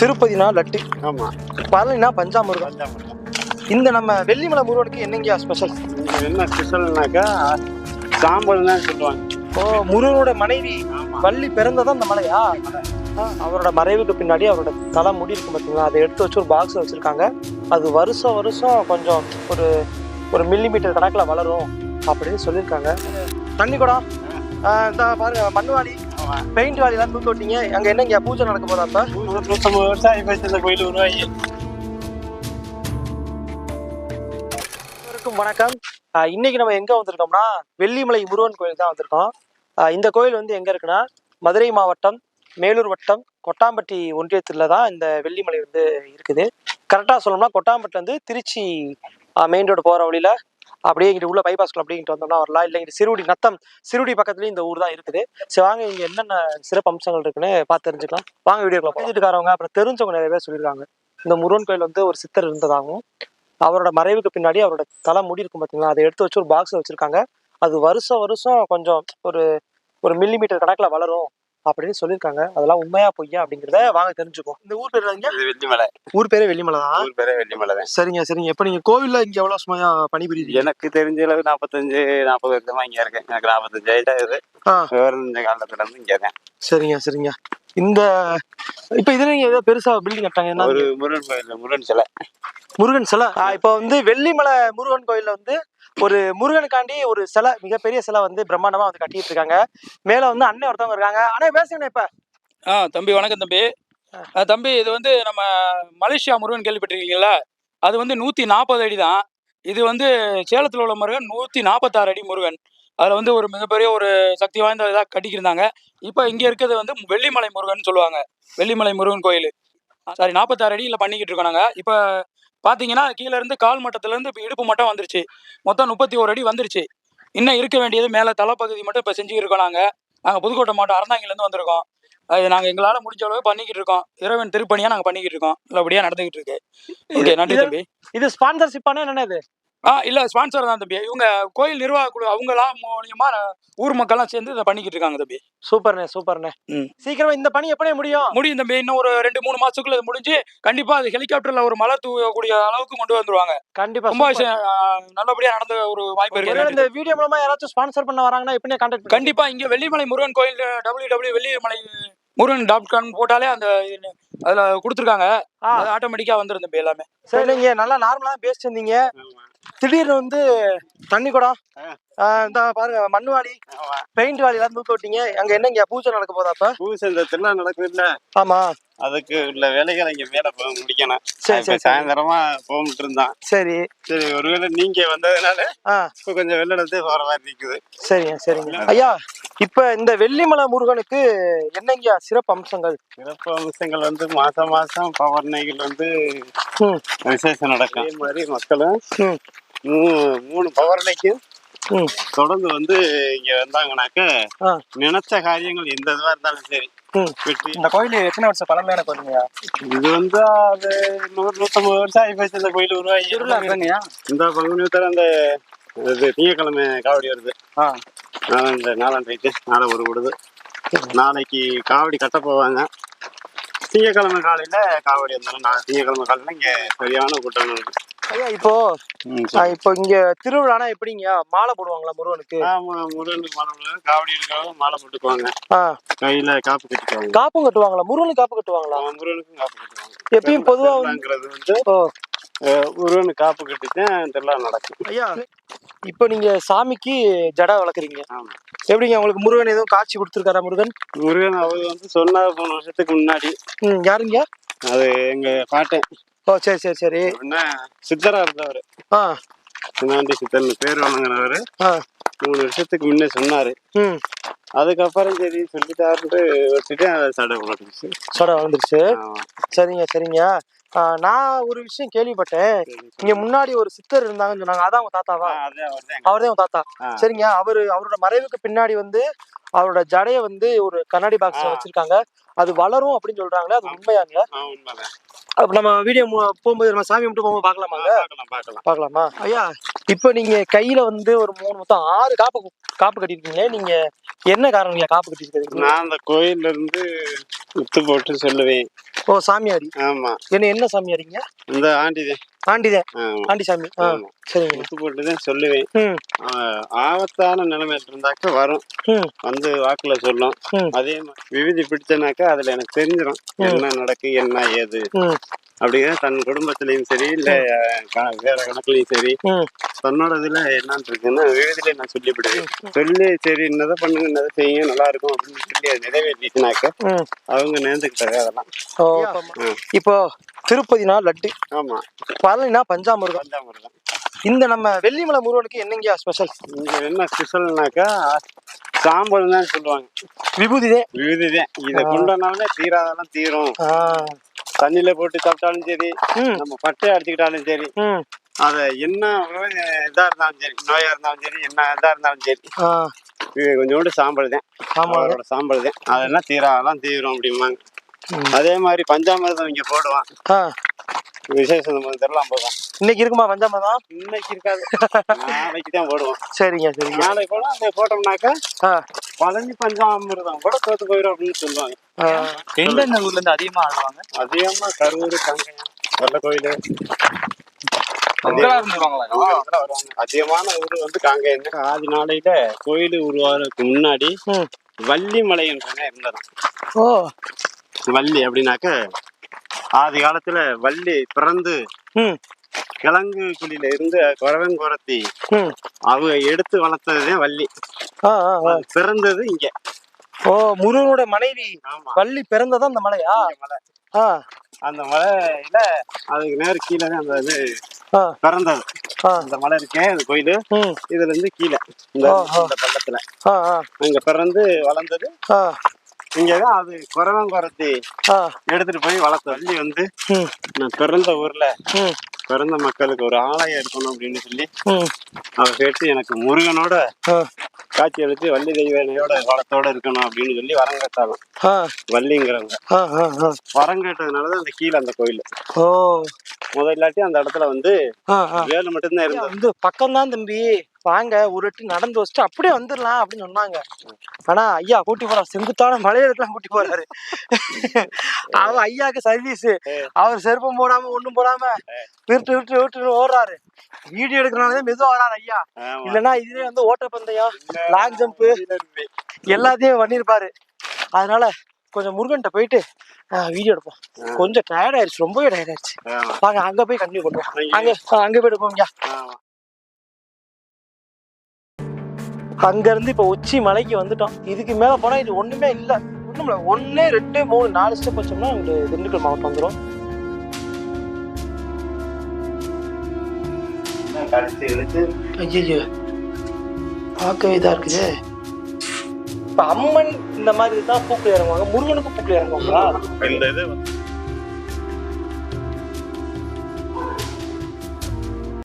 திருப்பதினா லட்டு ஆமா. பழனினா பஞ்சாமிர்தம். பஞ்சாமிர்தம் இந்த நம்ம வெள்ளிமலை முருகனுக்கு என்னங்கயா ஸ்பெஷல் என்ன ஸ்பெஷல்னாக்கா சாம்பல் தான் சொல்லுவாங்க. ஓ முருகனோட மனைவி வள்ளி பிறந்ததான் இந்த மலையா? அவரோட மறைவுக்கு பின்னாடி அவரோட தலை முடி இருக்கு பார்த்தீங்களா அதை எடுத்து வச்சு ஒரு பாக்ஸ் வச்சிருக்காங்க. அது வருஷம் வருஷம் கொஞ்சம் ஒரு ஒரு மில்லிமீட்டர் கணக்கில் வளரும் அப்படின்னு சொல்லியிருக்காங்க. தண்ணி குடம். இந்த பாருங்க மண்வாளி ஆமா. பெயிண்ட் வாளிலாம் தூக்கி விட்டீங்க. அங்கே என்னங்க பூஜை நடக்க போதா அப்ப? நூறு நூற்றம்பது வருஷம் ஆகி போச்சு இந்த கோயில் உருவாகி வணக்கம். இன்னைக்கு நம்ம எங்க வந்திருக்கோம்னா வெள்ளிமலை முருகன் கோயில் தான் வந்திருக்கோம். இந்த கோயில் வந்து எங்க இருக்குன்னா மதுரை மாவட்டம் மேலூர் வட்டம் கொட்டாம்பட்டி ஒன்றியத்துல தான் இந்த வெள்ளிமலை வந்து இருக்குது. கரெக்டாக சொல்லணும்னா கொட்டாம்பட்டி வந்து திருச்சி மெயின் ரோடு போகிற வழியில அப்படியே இங்கிட்டு உள்ள பைபாஸ்க்குள்ள அப்படியே இங்கிட்டு வந்தோம்னா வரலாம். இல்லை இங்கிட்டு சிறுடி நத்தம் சிறுடி பக்கத்துலயும் இந்த ஊர் தான் இருக்குது. சரி வாங்க இங்க என்னென்ன சிறப்பு அம்சங்கள் இருக்குன்னு பார்த்து தெரிஞ்சுக்கலாம். வாங்க வீடியோக்குள்ள பார்த்துட்டுக்காரவங்க அப்புறம் தெரிஞ்சவங்க நிறைய பேர் சொல்லியிருக்காங்க. இந்த முருகன் கோயில் வந்து ஒரு சித்தர் இருந்ததாகவும் அவரோட மறைவுக்கு பின்னாடி அவரோட தலை முடி இருக்கும் பார்த்தீங்களா அதை எடுத்து வச்சு ஒரு பாக்ஸ் வச்சிருக்காங்க. அது வருஷம் வருஷம் கொஞ்சம் ஒரு ஒரு மில்லிமீட்டர் கணக்கில் வளரும். அப்படின்னு சொல்லியிருக்காங்க. அதெல்லாம் உண்மையா பொய்யா அப்படிங்கிறத வாங்க தெரிஞ்சுக்குவோம். இந்த ஊர் பேர் வெள்ளிமலை. ஊர் பேரே வெள்ளிமலை தான். ஊர் பேரே வெள்ளிமலை தான். சரிங்க சரிங்க. இப்போ நீங்க கோவில்ல இங்க எவ்வளவு சுமையா பணிபுரியுறீங்க? எனக்கு தெரிஞ்ச அளவு நாற்பத்தஞ்சு நாற்பது வருஷமா இங்க இருக்கேன். எனக்கு நாற்பத்தஞ்சு ஆயிட்டாது ஆ. விவரம் இந்த காலத்துல இருந்து இங்க இருக்கேன். சரிங்க சரிங்க. இந்த இப்போ இதுல நீங்க ஏதோ பெருசா பில்டிங் கட்டாங்க என்ன? ஒரு முருகன் கோயில் முருகன் சிலை. முருகன் சிலை? இப்போ வந்து வெள்ளிமலை முருகன் கோயில்ல வந்து ஒரு முருகனுக்காண்டி ஒரு சிலை மிகப்பெரிய சிலை வந்து பிரம்மாண்டமா வந்து கட்டிட்டு இருக்காங்க. மேல வந்து அண்ணன் ஒருத்தவங்க இருக்காங்க. அண்ணே பேசுங்க இப்ப. ஆ தம்பி வணக்கம் தம்பி. ஆ, தம்பி இது வந்து நம்ம மலேசியா முருகன் கேள்விப்பட்டிருக்கீங்களா? அது வந்து நூற்றி நாற்பது அடி தான் இது வந்து சேலத்தில் உள்ள முருகன் நூற்றி நாற்பத்தாறு அடி முருகன். அதில் வந்து ஒரு மிகப்பெரிய ஒரு சக்தி வாய்ந்த இதாக கட்டிக்கிருந்தாங்க. இப்போ இங்கே இருக்கிறது வந்து வெள்ளிமலை முருகன் சொல்லுவாங்க. வெள்ளிமலை முருகன் கோயில். சாரி நாற்பத்தாறு அடியில் பண்ணிக்கிட்டு இருக்கோம் நாங்கள் இப்போ பார்த்தீங்கன்னா கீழே இருந்து கால் மட்டத்துலேருந்து இப்போ இடுப்பு மட்டம் வந்துருச்சு. மொத்தம் முப்பத்தி ஒரு அடி வந்துருச்சு. இன்னும் இருக்க வேண்டியது மேலே தலைப்பகுதி மட்டும் இப்போ இருக்கோம் நாங்கள் நாங்கள் புதுக்கோட்டை மாவட்டம் அறந்தாங்கிலேருந்து வந்திருக்கோம். அது நாங்கள் எங்களால் முடிஞ்ச அளவு பண்ணிக்கிட்டு இருக்கோம். இறைவன் திருப்பணியாக நாங்கள் பண்ணிக்கிட்டு இருக்கோம். நல்லபடியாக நடந்துகிட்டு இருக்கு. ஓகே நன்றி தம்பி. இது ஸ்பான்சர்ஷிப்பானே என்ன இது? ஆ இல்லை ஸ்பான்சர் தான் தம்பி. இவங்க கோயில் நிர்வாக குழு அவங்களா மூலியமா ஊர் மக்கள்லாம் சேர்ந்து இதை பண்ணிக்கிட்டு இருக்காங்க தம்பி. சூப்பர்ண்ணே சூப்பர்ண்ணே. சீக்கிரமா இந்த பணி எப்படி முடியும்? முடியும் தம்பி. இன்னும் ஒரு ரெண்டு மூணு மாசத்துக்குள்ள முடிஞ்சு கண்டிப்பா அது ஹெலிகாப்டர்ல ஒரு மலை தூவக்கூடிய அளவுக்கு கொண்டு வந்துருவாங்க. கண்டிப்பா ரொம்ப நல்லபடியா நடந்த ஒரு வாய்ப்பு இருக்கு. இந்த வீடியோ மூலமா யாராச்சும் ஸ்பான்சர் பண்ண வராங்கன்னா எப்படியே கான்டாக்ட் கண்டிப்பா இங்க வெள்ளிமலை முருகன் கோயில் W W Vellimalai Murugan dot com போட்டாலே அந்த அதுல கொடுத்துருக்காங்க. அது ஆட்டோமேட்டிக்கா வந்துரும் தம்பி எல்லாமே. சரி நீங்க நல்லா நார்மலா பேசிட்டு இருந்தீங்க திடீர்னு வந்து தண்ணி குடம். இந்த பாருங்க மண்வாளி ஆமா. பெயிண்ட் வாளி எல்லாம் தூக்கி விட்டீங்க. அங்க என்னங்க பூஜை நடக்க போதா அப்ப? பூசை இந்த திருவிழா நடக்குதுல்ல. ஆமா. அதுக்கு உள்ள வேலைகளை இங்க மேல போக முடிக்கணும். சரி சரி சாயந்தரமா போகிட்டு இருந்தான். சரி. சரி ஒருவேளை நீங்க வந்ததுனால கொஞ்சம் வெள்ளடத்தே போற மாதிரி இருக்குது. சரிங்க சரிங்க. ஐயா இப்ப இந்த வெள்ளிமலை முருகனுக்கு என்னங்க சிறப்பு அம்சங்கள்? சிறப்பு அம்சங்கள் வந்து மாசம் மாசம் பவர்னைகள் வந்து விசேஷம் நடக்கும். அதே மாதிரி மக்களும் மூணு பவர்னைக்கும் ம். தொடர்ந்து வந்து இங்க வந்தாங்கனாக்க நினைச்ச காரியங்கள் எந்த இதுவா இருந்தாலும் சரி. இந்த கோயில் எத்தனை வருஷம் பழமையான கோயிலுங்கய்யா? இது வந்து அது நூறு நூத்தம்பது வருஷம் ஆகி போச்சு இந்த கோயில் உருவாகி. இந்த பங்குனி அந்த இது திங்கக்கிழமை காவடி வருது. நாலாம் ரைட்டு நாளை ஒரு விடுது நாளைக்கு காவடி கட்ட போவாங்க. திங்கக்கிழமை காலையில காவடி வந்தாலும் நான் திங்கக்கிழமை காலையில இங்க சரியான கூட்டம் இருக்கு. ஐயா இப்போ. இப்போ இங்க திருவிழானா எப்படிங்க? மாலை போடுவாங்களா முருகனுக்கு? முருகனுக்கு மாலை. காவடி எடுக்கிறவங்க மாலை போட்டுக்குவாங்க. கையில காப்பு கட்டிக்குவாங்க. காப்பும் கட்டுவாங்களா? முருகனுக்கு காப்பு கட்டுவாங்களா? அவன் முருகனுக்கும் காப்பு கட்டுவாங்க. எப்பயும் பொதுவா வந்து முருகனுக்கு காப்பு கட்டித்தான் திருவிழா நடக்கும். ஐயா இப்போ நீங்க சாமிக்கு ஜடா வளர்க்குறீங்க. எப்படிங்க உங்களுக்கு முருகன் எதுவும் காட்சி கொடுத்துருக்காரா முருகன்? முருகன் அவர் வந்து சொன்னார் போன வருஷத்துக்கு முன்னாடி. ம் யாருங்க? அது எங்க பாட்டன். ஓ சரி சரி சரி. அப்படின்னா சித்தரா இருந்தவர். ஆ. சின்னாண்டி சித்தர்னு பேர் வழங்கினவர். ஆ. மூணு வருஷத்துக்கு முன்னே சொன்னாரு. அதுக்கப்புறம் சரி சொல்லிட்டாருன்ட்டு வச்சுட்டு சடை வளர்த்துச்சு சொட வந்துருச்சு சரிங்க சரிங்க. நான் ஒரு விஷயம் கேள்விப்பட்டேன். இங்க முன்னாடி ஒரு சித்தர் இருந்தாங்கன்னு சொன்னாங்க. அதான் உங்க தாத்தாவா? அவர்தான் உங்க தாத்தா. சரிங்க. அவரு அவரோட மறைவுக்கு பின்னாடி வந்து அவரோட ஜடைய வந்து ஒரு கண்ணாடி பாக்ஸ். வச்சிருக்காங்க. அது வளரும் அப்படின்னு சொல்றாங்களே அது உண்மையாங்க உண்மைதான். அப்ப நம்ம வீடியோ போகும்போது நம்ம சாமி மட்டும் போகும்போது பார்க்கலாமாங்க பார்க்கலாம் பார்க்கலாம். பார்க்கலாமா? ஐயா இப்போ நீங்க கையில வந்து ஒரு மூணு மொத்தம் ஆறு காப்பு காப்பு கட்டிருக்கீங்களே நீங்க என்ன காரணங்களா காப்பு கட்டிருக்கீங்க நான் அந்த கோயில்ல இருந்து முத்து போட்டு சொல்லுவேன். ஓ சாமியாரி. ஆமா. என்ன என்ன சாமியாரிங்க? இந்த ஆண்டிதான் ஆமா. ஆண்டி சாமி. சரிங்க. முத்து போட்டு தான் சொல்லுவேன் ஆபத்தான நிலைமை இருந்தாக்க வரும். வந்து வாக்குல சொல்லும். அதே மாதிரி விவிதி பிடிச்சனாக்கா அதுல எனக்கு தெரிஞ்சிடும் என்ன நடக்கு என்ன ஏது. ம் அப்படிங்கிற தன் குடும்பத்திலயும் சரி இல்ல வேற கணக்குலயும் சரி. தன்னோட இதுல என்னன்னு இருக்குன்னு விவிதில நான் சொல்லிவிடுவேன். சொல்லி சரி என்னதை பண்ணுங்க என்னதை செய்யுங்க நல்லா இருக்கும் அப்படின்னு சொல்லி அதை நிறைவேற்றினாக்க அவங்க நேர்ந்துக்கிட்டாங்க அதெல்லாம். இப்போ திருப்பதினா லட்டு. ஆமா. பழனினா பஞ்சாமிர்தம். பஞ்சாமிர்தம். இந்த நம்ம வெள்ளிமலை முருகனுக்கு என்னங்கயா ஸ்பெஷல் இங்க என்ன ஸ்பெஷல்னாக்கா சாம்பல் தான் சொல்லுவாங்க விபூதிதே விவிதி தான் இதை கொண்டனாலே தீராதெல்லாம் தீரும். தண்ணியில போட்டு சாப்பிட்டாலும் சரி நம்ம பட்டை அடிச்சுக்கிட்டாலும் சரி அதை என்ன இதா இருந்தாலும் சரி நோயா இருந்தாலும் சரி என்ன இதா இருந்தாலும் சரி கொஞ்சோண்டு சாம்பல் தான். அவரோட சாம்பல் தான். அதெல்லாம் தீராதெல்லாம் தீரும் அப்படிம்பாங்க. அதே மாதிரி பஞ்சாமிர்தம் இங்க போடுவான். விசேஷம் தெரியலாம் போதும் இன்னைக்கு இருக்குமா பஞ்சாமிர்தம் இன்னைக்கு இருக்காது. நாளைக்கு தான் போடுவோம். சரிங்க சரிங்க. நாளைக்கு கூட அந்த போட்டோம்னாக்கா பழனி பஞ்சாமிர்தம் கூட தோத்து போயிடும் அப்படின்னு சொல்லுவாங்க. எந்தெந்த ஊர்ல இருந்து அதிகமா ஆடுவாங்க? அதிகமா கரூர் காங்கயம் வெள்ள கோயில் அதிகமான ஊர் வந்து காங்கயம். ஆதி நாளையில கோயில் உருவாகிறதுக்கு முன்னாடி வள்ளி மலைன்றனே இருந்ததாம் ஓ. வள்ளி அப்படின்னாக்க ஆதி காலத்துல வள்ளி பிறந்து கிழங்கு குழியில இருந்து குறவன் குரத்தி ம். அவங்க எடுத்து வளர்த்ததுதான் வள்ளி. பிறந்தது இங்க. ஓ முருகனோட மனைவி வள்ளி பிறந்ததான் அந்த மலையா? அந்த மலையில அதுக்கு நேர் கீழே அந்த இது பிறந்தது. அந்த மலை இருக்கேன் அந்த கோயிலு. இதுல இருந்து கீழே. இந்த பள்ளத்துல. அங்க பிறந்து வளர்ந்தது ஆ இங்கதான் அது குறவன் குரத்தி எடுத்துட்டு போய் வளர்த்த வள்ளி வந்து நான் பிறந்த ஊர்ல பிறந்த மக்களுக்கு ஒரு ஆலயம் இருக்கணும் அப்படின்னு சொல்லி அவ கேட்டு எனக்கு முருகனோட காட்சி அளித்து வள்ளி தெய்வனையோட வளத்தோட இருக்கணும் அப்படின்னு சொல்லி வரம் கேட்டாலும் வள்ளிங்கிறவங்க. வரம் கேட்டதுனாலதான் அந்த கீழே அந்த கோயில். ஓ. முதல்லாட்டி அந்த இடத்துல வந்து வேலு மட்டும்தான் இருந்தது. வந்து பக்கம்தான் தம்பி. வாங்க ஒரு எட்டு நடந்து வச்சுட்டு அப்படியே வந்துடலாம் அப்படின்னு சொன்னாங்க. ஆனா ஐயா கூட்டி போறாரு செங்குத்தான மலையில கூட்டி போறாரு. அவன் ஐயாக்கு சர்வீஸ் அவர் செருப்பம் போடாம ஒண்ணும் போடாம விருட்டு விருட்டு விட்டு ஓடுறாரு. வீடியோ எடுக்கிறனாலதான் மெதுவா வராரு ஐயா. இல்லைன்னா இதுவே வந்து ஓட்டப்பந்தயம் லாங் ஜம்ப் எல்லாத்தையும் பண்ணிருப்பாரு. அதனால கொஞ்சம் முருகன்ட்ட போயிட்டு வீடியோ எடுப்போம். கொஞ்சம் டயர்ட் ஆயிடுச்சு. ரொம்பவே டயர்ட் ஆயிடுச்சு. வாங்க அங்க போய் கண்டினியூ பண்ணுவோம். அங்கே- அங்க போய் எடுப்போம் ஐயா. ஆமா. அங்க இருந்து இப்ப உச்சி மலைக்கு வந்துட்டோம். இதுக்கு மேல போனா இது ஒண்ணுமே இல்ல. ஒண்ணும் இல்ல ஒண்ணு ரெண்டு மூணு நாலு ஸ்டெப் வச்சோம்னா உங்களுக்கு திண்டுக்கல் மாவட்டம் வந்துடும் ஐயோ பார்க்கவே இதா இருக்குது. இப்ப அம்மன் இந்த மாதிரி தான் பூக்கள் இறங்குவாங்க. முருகனுக்கும் பூக்கள் இறங்குவாங்களா? இந்த இது வந்து